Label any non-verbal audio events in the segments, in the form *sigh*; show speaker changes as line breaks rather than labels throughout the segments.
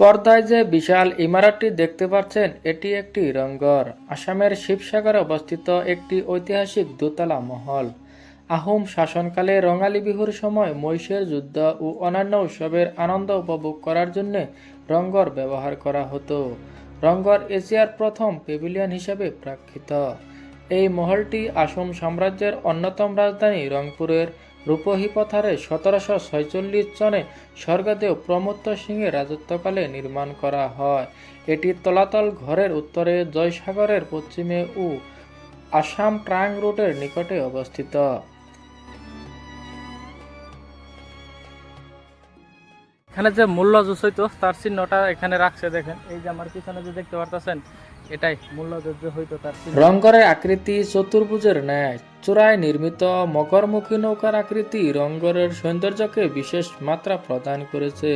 পর্দায় যে বিশাল ইমারতটি দেখতে পাচ্ছেন, এটি একটি রঙ্গর আসামের শিবসাগরে অবস্থিত একটি ঐতিহাসিক দোতলা মহল। আহোম শাসনকালে রঙালী বিহুর সময় মহিষের যুদ্ধ ও অন্যান্য উৎসবের আনন্দ উপভোগ করার জন্য রঙ্গর ব্যবহার করা হতো। রঙ্গর এশিয়ার প্রথম পেভিলিয়ন হিসাবে প্রাক্ষিত এই মহলটি আসাম সাম্রাজ্যের অন্যতম রাজধানী রংপুরের রূপহী পথারে সতেরোশো ছয়চল্লিশ সনে স্বর্গদেব প্রমত্ত সিংহের রাজত্বকালে নির্মাণ করা হয়। এটি তলাতল ঘরের উত্তরে জয়সাগরের পশ্চিমে ও আসাম ট্রাং রুটের নিকটে অবস্থিত। এখানে যে মূল্য জুস হইতো, তার চিহ্নটা এখানে রাখছে, দেখেন। এই যে আমার পিছনে যে দেখতে পারতেছেন এটাই মূল্য যে হইতো তার আকৃতি চতুর্ভুজের ন্যায়। চূড়ায় নির্মিত মকরমুখী নৌকার আকৃতি রঙ্গরের সৌন্দর্যকে বিশেষ মাত্রা প্রদান করেছে।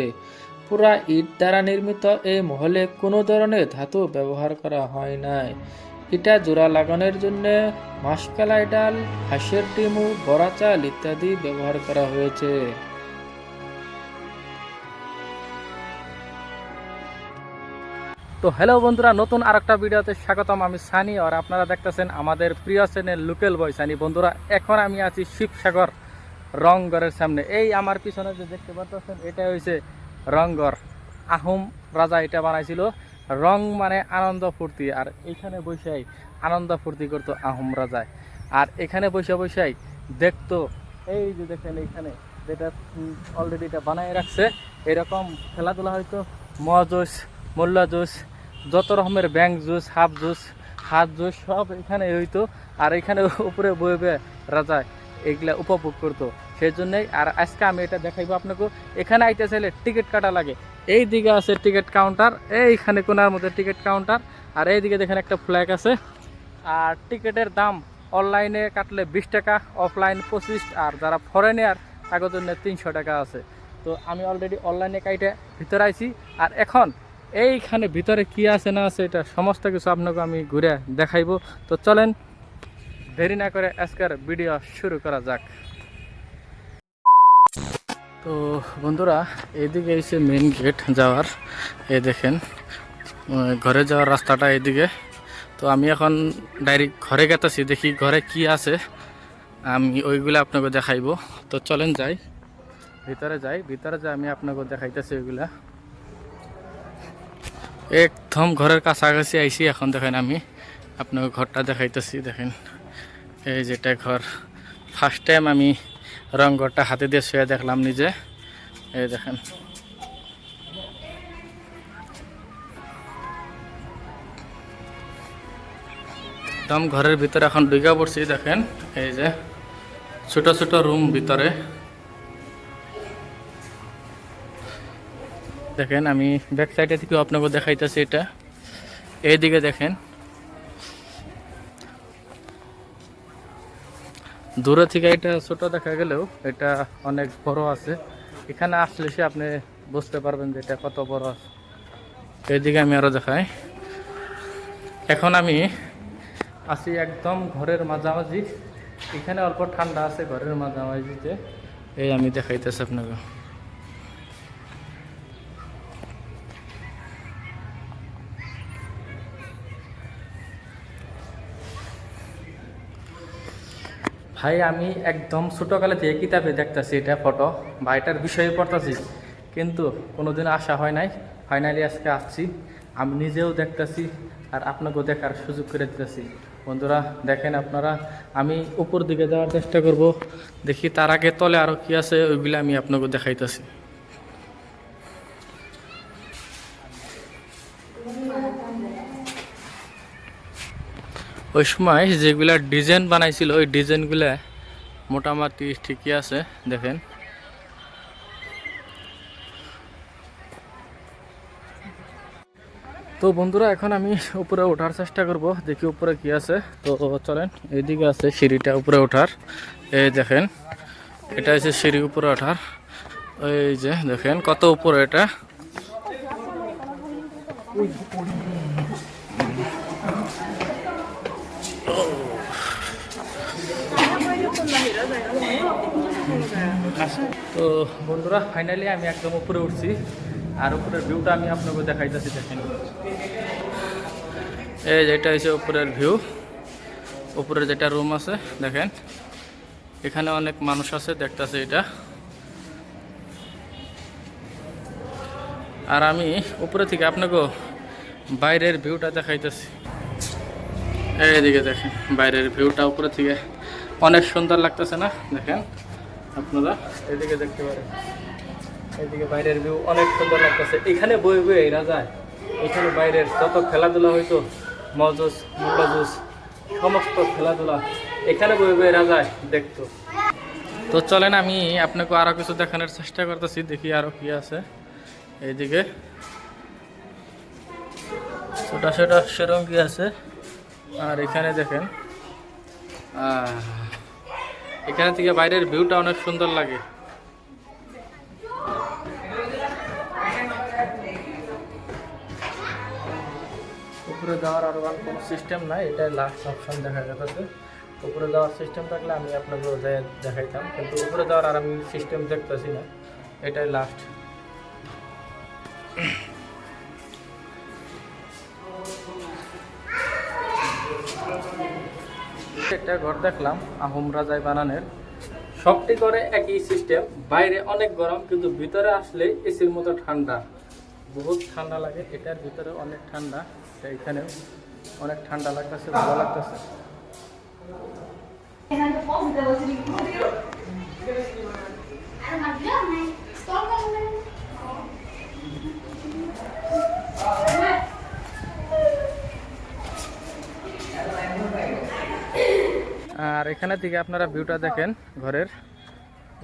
পুরা ইট দ্বারা নির্মিত এই মহলে কোনো ধরনের ধাতু ব্যবহার করা হয় নাই। ইটা জোড়া লাগানোর জন্য মাসকালাই ডাল হাঁসের ডিমু, বড়া চাল ইত্যাদি ব্যবহার করা হয়েছে। তো হ্যালো বন্ধুরা, নতুন আরেকটা ভিডিওতে স্বাগতম, আমি সানি। আর আপনারা দেখতেছেন আমাদের প্রিয় চ্যানেল লোকেল বয় সানি। বন্ধুরা, এখন আমি আছি শিবসাগর, রংগড়ের সামনে। এই আমার পিছনে যে দেখতে পাচ্ছেন এটা হয়েছে রংগড়। আহোম রাজা এটা বানাইছিল। রং মানে আনন্দ ফুর্তি, আর এইখানে বসেই আনন্দ ফুর্তি করতো আহোম রাজায় আর এখানে বসে বসেই দেখতো, এই যে দেখেন এখানে, যেটা অলরেডি এটা বানাই রাখছে, এরকম খেলাধুলা হয়তো মহ জুস মোল্লা জুস যত রকমের ব্যাংক জুস, হাফ জুস, হাত জুস, সব এখানে হইতো আর এখানে *laughs* উপরে বয়ে বয়ে রাজা, এগুলা উপভোগ করতো। সেই জন্যই আর আজকে আমি এটা দেখাইবো আপনাকে। এখানে আইতে চাইলে টিকিট কাটা লাগে। এই দিকে আছে টিকিট কাউন্টার, এইখানে কোনার মধ্যে টিকিট কাউন্টার। আর এই দিকে দেখেন একটা ফ্ল্যাগ আছে। আর টিকিটের দাম অনলাইনে কাটলে বিশ টাকা অফলাইন পঁচিশ, আর যারা ফরেনিয়ার তাদের জন্য তিনশো টাকা আছে। তো আমি অলরেডি অনলাইনে কাইটে ভিতরে আইছি। আর এখন এইখানে ভিতরে কি আছে না আছে, এটা সমস্ত কিছু আপনাকে আমি ঘুরে দেখাইবো। তো চলেন, দেরি না করে আজকের ভিডিও শুরু করা যাক। তো বন্ধুরা এদিকে এসে মেন গেট যাওয়ার। এ দেখেন ঘরে যাওয়ার রাস্তাটা এদিকে তো আমি এখন ডাইরেক্ট ঘরে গেতেছি, দেখি ঘরে কি আছে। আমি ওইগুলো আপনাকে দেখাইবো। তো চলেন যাই, ভিতরে যাই। ভিতরে যাই আমি আপনাকে দেখাইতেছি ওইগুলা। একদম ঘরের কাছাকাছি আইছি, এখন দেখেন আমি আপনার ঘরটা দেখাইতেছি, দেখেন। এই যেটা ঘর। ফার্স্ট টাইম আমি রং ঘরটা হাতে দিয়ে শুয়ে দেখলাম নিজে। এই দেখেন। একদম ঘরের ভিতরে এখন ঢুকা পড়ছি, দেখেন। এই যে ছোট ছোট রুম ভিতরে। দেখেন, আমি ব্যাক সাইডে থেকে আপনাকে দেখাইতেছি এটা। এইদিকে দেখেন। দূরে থেকে এটা ছোট দেখা গেলেও এটা অনেক বড় আছে। এখানে আসলে সে আপনি বুঝতে পারবেন যে এটা কত বড় আছে। এইদিকে আমি আরও দেখাই। এখন আমি আছি একদম ঘরের মাঝামাঝি। এখানে অল্প ঠান্ডা আছে ঘরের মাঝামাঝিতে। এই আমি দেখাইতেছি আপনাকে। ভাই, আমি একদম ছোটোকালে থেকে কিতাবে দেখতেছি এটা ফটো বা এটার বিষয়ে পড়তেছি, কিন্তু কোনোদিন আসা হয় নাই। ফাইনালি আজকে আসছি। আমি নিজেও দেখতেছি আর আপনাকেও দেখার সুযোগ করে দিতেছি। বন্ধুরা, দেখেন আপনারা, আমি উপর দিকে যাওয়ার চেষ্টা করব। দেখি তার আগে তলে আরও কি আছে, ওইগুলো আমি আপনাকে দেখাইতেছি। ওই সময় যেগুলা ডিজাইন বানাইছিল, ওই ডিজাইনগুলা মোটামুটি ঠিকই আছে, দেখেন। তো বন্ধুরা, এখন আমি উপরে ওঠার চেষ্টা করব, দেখি উপরে কি আছে। তো চলেন, এইদিকে আছে সিঁড়িটা উপরে ওঠার। এই দেখেন, এটা হচ্ছে সিঁড়ি উপরে ওঠার। এই যে দেখেন, কত উপরে এটা। তো বন্ধুরা ফাইনালি আমি একদম উপরে উঠছি। আর উপরের ভিউটা আমি আপনাকে দেখাইতেছি, দেখেন। এই যেটা হচ্ছে উপরের ভিউ উপরে যেটা রুম আছে, দেখেন। এখানে অনেক মানুষ আছে, দেখতেছে এটা। আর আমি উপরে থেকে আপনাকে বাইরের ভিউটা দেখাইতেছি। এইদিকে দেখেন, বাইরের ভিউটা উপরে থেকে। অনেক সুন্দর লাগতেছে না, দেখেন? আপনারা? এদিকে দেখতে পারেন। এইদিকে বাইরের ভিউ অনেক সুন্দর লাগতেছে। এখানে বই বই এরা যায়। এখানে বাইরের যত খেলাধুলা হইতো মজুস মুল্লা জুস সমস্ত খেলাধুলা এখানে বই বই এরা যায় দেখতো। তো চলেন আমি আপনাকে আরও কিছু দেখানোর চেষ্টা করতেছি দেখি আরও কি আছে। এইদিকে ছোটা ছোটা সেরঙ্গি আছে। আর এখানে দেখেন আহ, এখানে থেকে বাইরের ভিউটা অনেক সুন্দর লাগে। উপরে যাওয়ার আর কোনো সিস্টেম নাই, এটাই লাস্ট অপশন দেখা যাচ্ছে উপরে যাওয়ার সিস্টেম থাকলে আমি আপনাকে যাই দেখাইতাম, কিন্তু উপরে যাওয়ার আর আমি সিস্টেম দেখতেছি না, এটাই লাস্ট একটা ঘর দেখলাম আহোম রাজায় বানানের। সবটি করে একই সিস্টেম বাইরে অনেক গরম, কিন্তু ভিতরে আসলে এসির মতো ঠান্ডা। বহুত ঠান্ডা লাগে, এটার ভিতরে অনেক ঠান্ডা, তো এখানেও অনেক ঠান্ডা লাগতেছে, ভালো লাগতেছে। আর এখানে থেকে আপনারা ভিউটা দেখেন ঘরের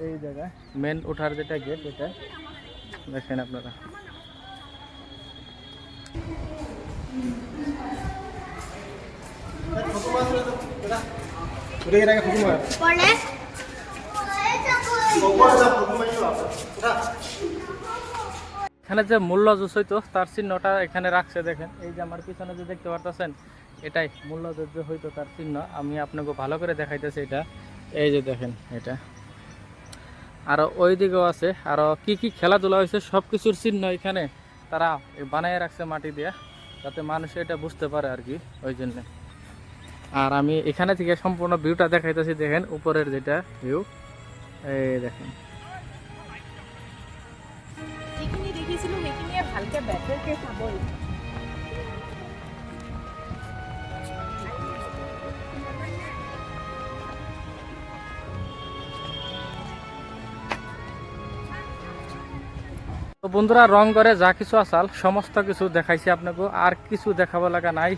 এই জায়গায় মেন ওঠার যেটা গেট এটা দেখেন আপনারা
পরে
এখানে যে মূল্য জুস হইতো তার চিহ্নটা এখানে রাখছে, দেখেন। এই যে আমার পিছনে যে দেখতে পারতেছেন, এটাই মূল্য যে হইতো তার চিহ্ন। আমি আপনাকে ভালো করে দেখাইতেছি এটা। এই যে দেখেন এটা। আরও ওই দিকেও আছে। আরও কি কি খেলাধুলা হয়েছে সব কিছুর চিহ্ন এখানে তারা বানায় রাখছে মাটি দিয়ে, যাতে মানুষ এটা বুঝতে পারে আর কি, ওই জন্যে। আর আমি এখানে থেকে সম্পূর্ণ ভিউটা দেখাইতেছি, দেখেন, উপরের যেটা ভিউ এই দেখেন। তো বন্ধুরা, রং করে যা কিছু আসাল, সমস্ত কিছু দেখাইছি আপনাকে। আর কিছু দেখাবো লাগা নাই।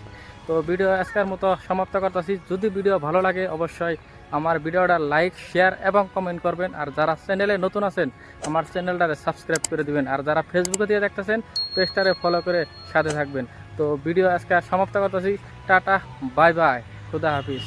তো ভিডিও আজকের মতো সমাপ্ত করতেছি। যদি ভিডিও ভালো লাগে, অবশ্যই আমার ভিডিওটা লাইক, শেয়ার এবং কমেন্ট করবেন। আর যারা চ্যানেলে নতুন আছেন, আমার চ্যানেলটারে সাবস্ক্রাইব করে দিবেন। আর যারা ফেসবুকে দিয়ে দেখতেছেন পেজটারে ফলো করে সাথে থাকবেন। তো ভিডিও আজকে সমাপ্ত করতেছি। টাটা বাই বাই খুদা হাফিজ।